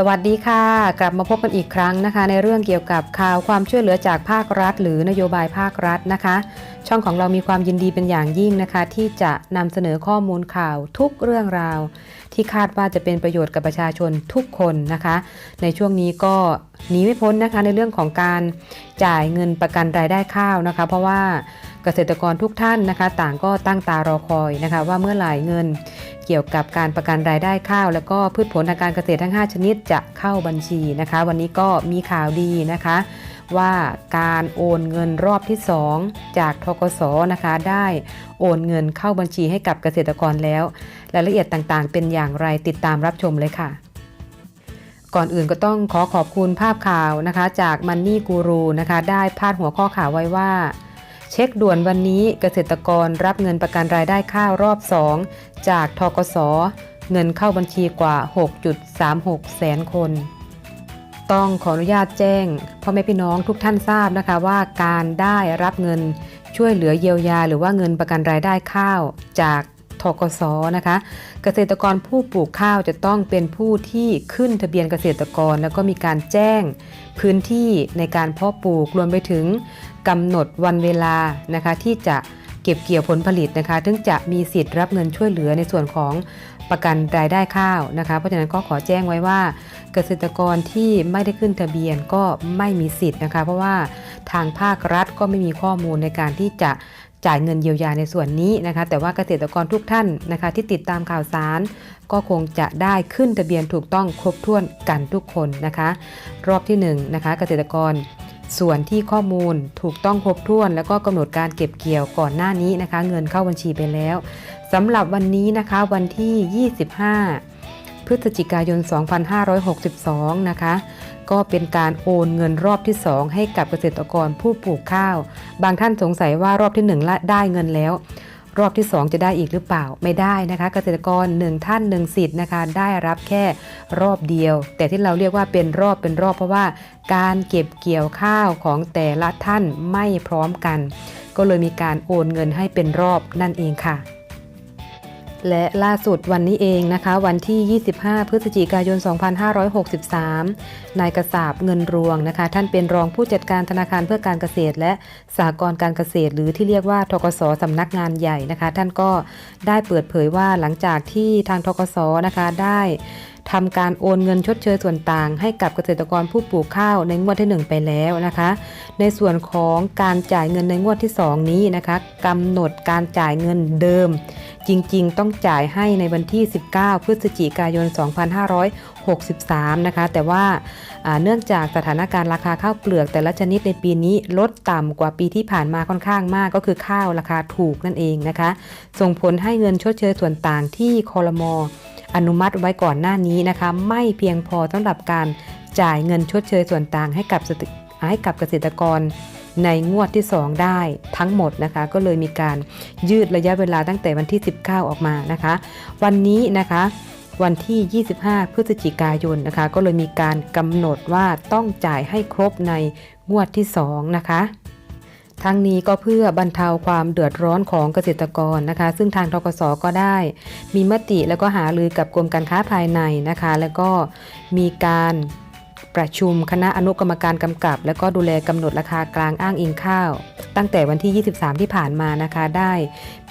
สวัสดีค่ะ กลับมาพบกันอีกครั้งนะคะ ในเรื่องเกี่ยวกับข่าวความช่วยเหลือจากภาครัฐ หรือนโยบายภาครัฐนะคะ ช่องของเรามีความยินดีเป็นอย่างยิ่งนะคะ ที่จะนำเสนอข้อมูลข่าวทุกเรื่องราว ที่คาดว่าจะเป็นประโยชน์กับประชาชนทุกคนนะคะ ในช่วงนี้ก็หนีไม่พ้นนะคะในเรื่องของการจ่ายเงินประกันรายได้ข้าวนะคะ เพราะว่าเกษตรกรทุกท่านนะคะ ต่างก็ตั้งตารอคอยนะคะ ว่าเมื่อไหร่เงิน เกี่ยวกับการประกันรายได้ข้าว แล้วก็พืชผลทางการเกษตรทั้ง 5 ชนิดจะเข้าบัญชีนะคะ วันนี้ก็มีข่าวดีนะคะ ว่าการโอนเงินรอบที่ 2 จากทกสนะคะได้โอนเงินเข้าบัญชีให้กับเกษตรกรแล้วรายละเอียดต่างๆ เป็นอย่างไรติดตามรับชมเลยค่ะก่อนอื่นก็ต้องขอขอบคุณภาพข่าวนะคะ จากมันนี่กูรูนะคะ ได้พาดหัวข้อข่าวไว้ว่า เช็คด่วนวันนี้เกษตรกรรับเงินประกันรายได้ข้าวรอบ 2 จากทกสเงินเข้าบัญชีกว่า 6.36 แสนคน ต้องขออนุญาตแจ้งพ่อแม่พี่น้องทุกท่านทราบนะคะว่าการได้รับเงินช่วยเหลือเยียวยา หรือว่าเงินประกันรายได้ข้าวจาก กสนะคะ เกษตรกรผู้ปลูกข้าวจะต้องเป็นผู้ที่ขึ้นทะเบียนเกษตรกร แล้วก็มีการแจ้งพื้นที่ในการเพาะปลูกรวมไปถึงกำหนดวันเวลานะคะที่จะเก็บเกี่ยวผลผลิตนะคะถึงจะมีสิทธิ์รับเงินช่วยเหลือในส่วนของประกันรายได้ข้าวนะคะ เพราะฉะนั้นก็ขอแจ้งไว้ว่า เกษตรกรที่ไม่ได้ขึ้นทะเบียนก็ไม่มีสิทธิ์นะคะ เพราะว่าทางภาครัฐก็ไม่มีข้อมูลในการที่จะ จ่ายเงินเยียวยาในส่วนนี้นะคะ แต่ว่าเกษตรกรทุกท่านนะคะ ที่ติดตามข่าวสาร ก็คงจะได้ขึ้นทะเบียนถูกต้องครบถ้วนกันทุกคนนะคะ รอบที่1นงนะคะเกษตรกรส่วนที่ข้อมูลถูกต้องครบถ้วน แล้วก็กำหนดการเก็บเกี่ยวก่อนหน้านี้นะคะ เงินเข้าบัญชีไปแล้วสำหรับวันนี้นะคะวันที่ 25 พฤศจิกายน 2562 นะคะ ก็เป็นการโอนเงินรอบที่ 2 ให้กับเกษตรกรผู้ปลูกข้าว บางท่านสงสัยว่ารอบที่1ได้เงินแล้ว รอบที่ 2 จะได้อีกหรือเปล่าไม่ได้นะคะ เกษตรกร 1 ท่าน 1 สิทธิ์นะคะได้รับแค่รอบเดียว แต่ที่เราเรียกว่าเป็นรอบเป็นรอบเพราะว่า การเก็บเกี่ยวข้าวของแต่ละท่านไม่พร้อมกัน ก็เลยมีการโอนเงินให้เป็นรอบนั่นเองค่ะ และล่าสุดวันนี้เองนะคะ วันที่ 25 พฤศจิกายน 2563 นายกษาบเงินรวงนะคะ ท่านเป็นรองผู้จัดการธนาคารเพื่อการเกษตร และสหกรณ์การเกษตร หรือที่เรียกว่าทกสสำนักงานใหญ่นะคะ ท่านก็ได้เปิดเผยว่าหลังจากที่ทางทกสนะคะได้ทำการโอนเงินชดเชยส่วนต่างให้กับเกษตรกรผู้ปลูกข้าวในงวดที่ 1 ไปแล้วนะคะ ในส่วนของการจ่ายเงินในงวดที่ 2 นี้นะคะกำหนดการจ่ายเงินเดิม จริงๆ ต้องจ่ายให้ในวันที่ 19 พฤศจิกายน 2563 นะคะ แต่ว่าเนื่องจากสถานการณ์ราคาข้าวเปลือกแต่ละชนิดในปีนี้ลดต่ำกว่าปีที่ผ่านมาค่อนข้างมากก็คือข้าวราคาถูกนั่นเองนะคะ ส่งผลให้เงินชดเชยส่วนต่างที่คอรมออนุมัติไว้ก่อนหน้านี้นะคะ ไม่เพียงพอสำหรับการจ่ายเงินชดเชยส่วนต่างให้กับให้กับเกษตรกร ในงวดที่ 2 ได้ทั้งหมดนะคะ ก็เลยมีการยืดระยะเวลาตั้งแต่วันที่ 19 ออกมานะคะ วันนี้นะคะวันที่ 25 พฤศจิกายนนะคะ ก็เลยมีการกำหนดว่าต้องจ่ายให้ครบในงวดที่ 2 นะคะทั้งนี้ก็เพื่อบรรเทาความเดือดร้อนของเกษตรกรนะคะ ซึ่งทางทกสก็ได้ มีมติแล้วก็หารือกับกรมการค้าภายในนะคะ แล้วก็มีการ ประชุมคณะอนุกรรมการกำกับ และก็ดูแลกำหนดราคากลางอ้างอิงข้าว ตั้งแต่วันที่ 23 ที่ผ่านมานะคะได้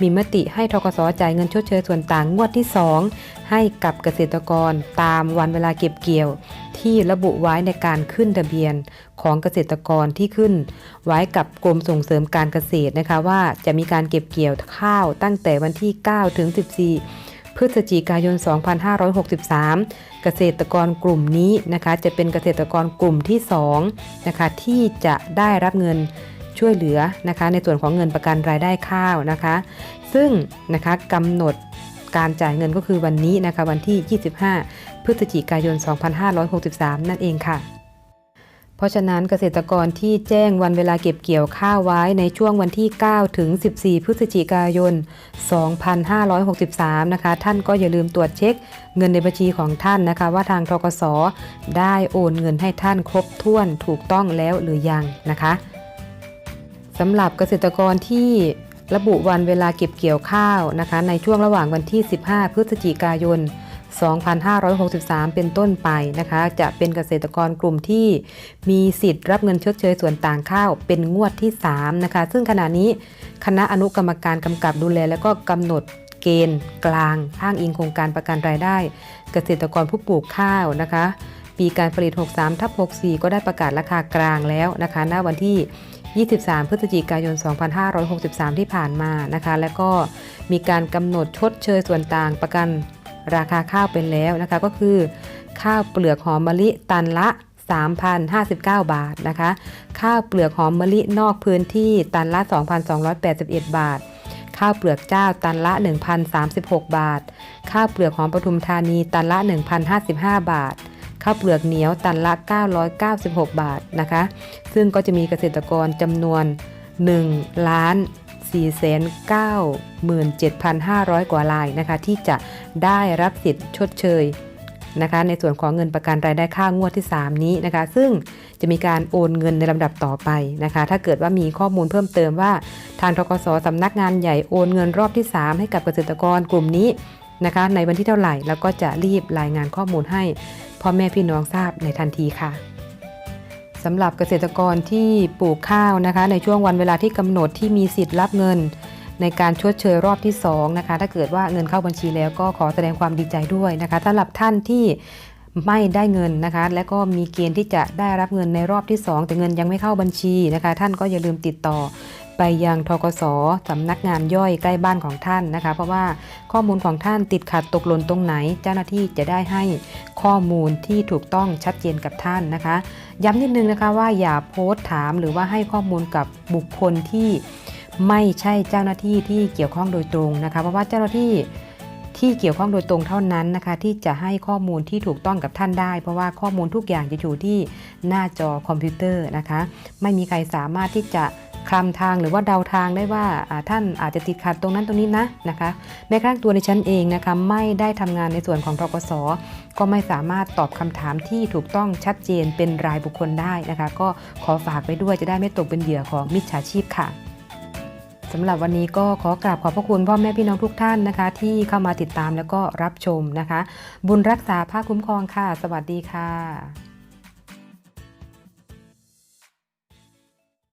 มีมติให้ทกสจ่ายเงินชดเชยส่วนต่างงวดที่ 2 ให้กับเกษตรกรตามวันเวลาเก็บเกี่ยว ที่ระบุไว้ในการขึ้นทะเบียนของเกษตรกรที่ขึ้น ไว้กับกรมส่งเสริมการเกษตรนะคะว่าจะมีการเก็บเกี่ยวข้าวตั้งแต่วันที่ 9 ถึง 14 พฤศจิกายน 2563 เกษตรกรกลุ่มนี้นะคะจะเป็นเกษตรกรกลุ่มที่2นะคะที่จะได้รับเงินช่วยเหลือนะคะในส่วนของเงินประกันรายได้ข้าวนะคะ ซึ่งนะคะกำหนดการจ่ายเงินก็คือวันนี้นะคะวันที่ 25 พฤศจิกายน 2563 นั่นเองค่ะ เพราะฉะนั้นเกษตรกรที่แจ้งวันเวลาเก็บเกี่ยวข้าวไว้ในช่วงวันที่ 9 ถึง 14 พฤศจิกายน 2563 นะคะ ท่านก็อย่าลืมตรวจเช็คเงินในบัญชีของท่านนะคะ ว่าทางทกสได้โอนเงินให้ท่านครบถ้วนถูกต้องแล้วหรือยังนะคะสำหรับเกษตรกรที่ระบุวันเวลาเก็บเกี่ยวข้าวนะคะ ในช่วงระหว่างวันที่ 15 พฤศจิกายน 2563 2,563 เป็นต้นไปนะคะ จะเป็นเกษตรกรกลุ่มที่มีสิทธิ์รับเงินชดเชยส่วนต่างข้าวเป็นงวดที่ 3 นะคะ ซึ่งขณะนี้คณะอนุกรรมการกำกับดูแล และก็กำหนดเกณฑ์กลางอ้างอิงโครงการประกันรายได้ เกษตรกรผู้ปลูกข้าวนะคะ ปีการผลิต 63ทับ64 ก็ได้ประกาศราคากลางแล้วนะคะณวันที่23 พฤศจิกายน 2563 ที่ผ่านมานะคะ และก็มีการกำหนดชดเชยส่วนต่างประกัน ราคาข้าวเป็นแล้วนะคะก็คือ ข้าวเปลือกหอมมะลิตันละ 3,059 บาทนะคะ ข้าวเปลือกหอมมะลินอกพื้นที่ตันละ 2,281 บาท ข้าวเปลือกเจ้าตันละ 1,036 บาท ข้าวเปลือกหอมปทุมธานีตันละ 1,055 บาทข้าวเปลือกเหนียวตันละ 996 บาทนะคะ ซึ่งก็จะมีเกษตรกรจำนวน1ล้าน 497,500 กว่ารายนะคะที่จะได้รับสิทธิ์ชดเชยนะคะในส่วนของเงินประกันรายได้ข้างวดที่ 3 นี้นะคะ ซึ่งจะมีการโอนเงินในลำดับต่อไปนะคะ ถ้าเกิดว่ามีข้อมูลเพิ่มเติมว่า ทางทกสสำนักงานใหญ่โอนเงินรอบที่ 3 ให้กับเกษตรกรกลุ่มนี้นะคะ ในวันที่เท่าไหร่แล้วก็จะรีบรายงานข้อมูลให้พ่อแม่พี่น้องทราบในทันทีค่ะ สำหรับเกษตรกรที่ปลูกข้าวนะคะ ในช่วงวันเวลาที่กำหนดที่มีสิทธิ์รับเงิน ในการชดเชยรอบที่2นะคะถ้าเกิดว่าเงินเข้าบัญชีแล้วก็ขอแสดงความดีใจด้วยนะคะสำหรับท่านที่ไม่ได้เงินนะคะ และก็มีเกณฑ์ที่จะได้รับเงินในรอบที่ 2 แต่เงินยังไม่เข้าบัญชีนะคะ ท่านก็อย่าลืมติดต่อ ไปยังทกสสำนักงานย่อยใกล้บ้านของท่านนะคะ เพราะว่าข้อมูลของท่านติดขัดตกหล่นตรงไหน เจ้าหน้าที่จะได้ให้ข้อมูลที่ถูกต้องชัดเจนกับท่านนะคะ ย้ำนิดนึงนะคะว่าอย่าโพสต์ถามหรือว่าให้ข้อมูลกับบุคคลที่ไม่ใช่เจ้าหน้าที่ที่เกี่ยวข้องโดยตรงนะคะ เพราะว่าเจ้าหน้าที่ที่เกี่ยวข้องโดยตรงเท่านั้นนะคะ ที่จะให้ข้อมูลที่ถูกต้องกับท่านได้ เพราะว่าข้อมูลทุกอย่างจะอยู่ที่หน้าจอคอมพิวเตอร์นะคะ ไม่มีใครสามารถที่จะ คลำทางหรือว่าเดาทางได้ว่าท่านอาจจะติดขัดตรงนั้นตรงนี้นะนะคะในครั้งตัวในชั้นเองนะคะไม่ได้ทำงานในส่วนของทกสก็ไม่สามารถตอบคำถามที่ถูกต้องชัดเจนเป็นรายบุคคลได้นะคะ ก็ขอฝากไปด้วยจะได้ไม่ตกเป็นเหยื่อของมิจฉาชีพค่ะสำหรับวันนี้ก็ขอกราบขอบพระคุณพ่อแม่พี่น้องทุกท่านนะคะ ที่เข้ามาติดตามแล้วก็รับชมนะคะ บุญรักษาภาคคุ้มครองค่ะ สวัสดีค่ะ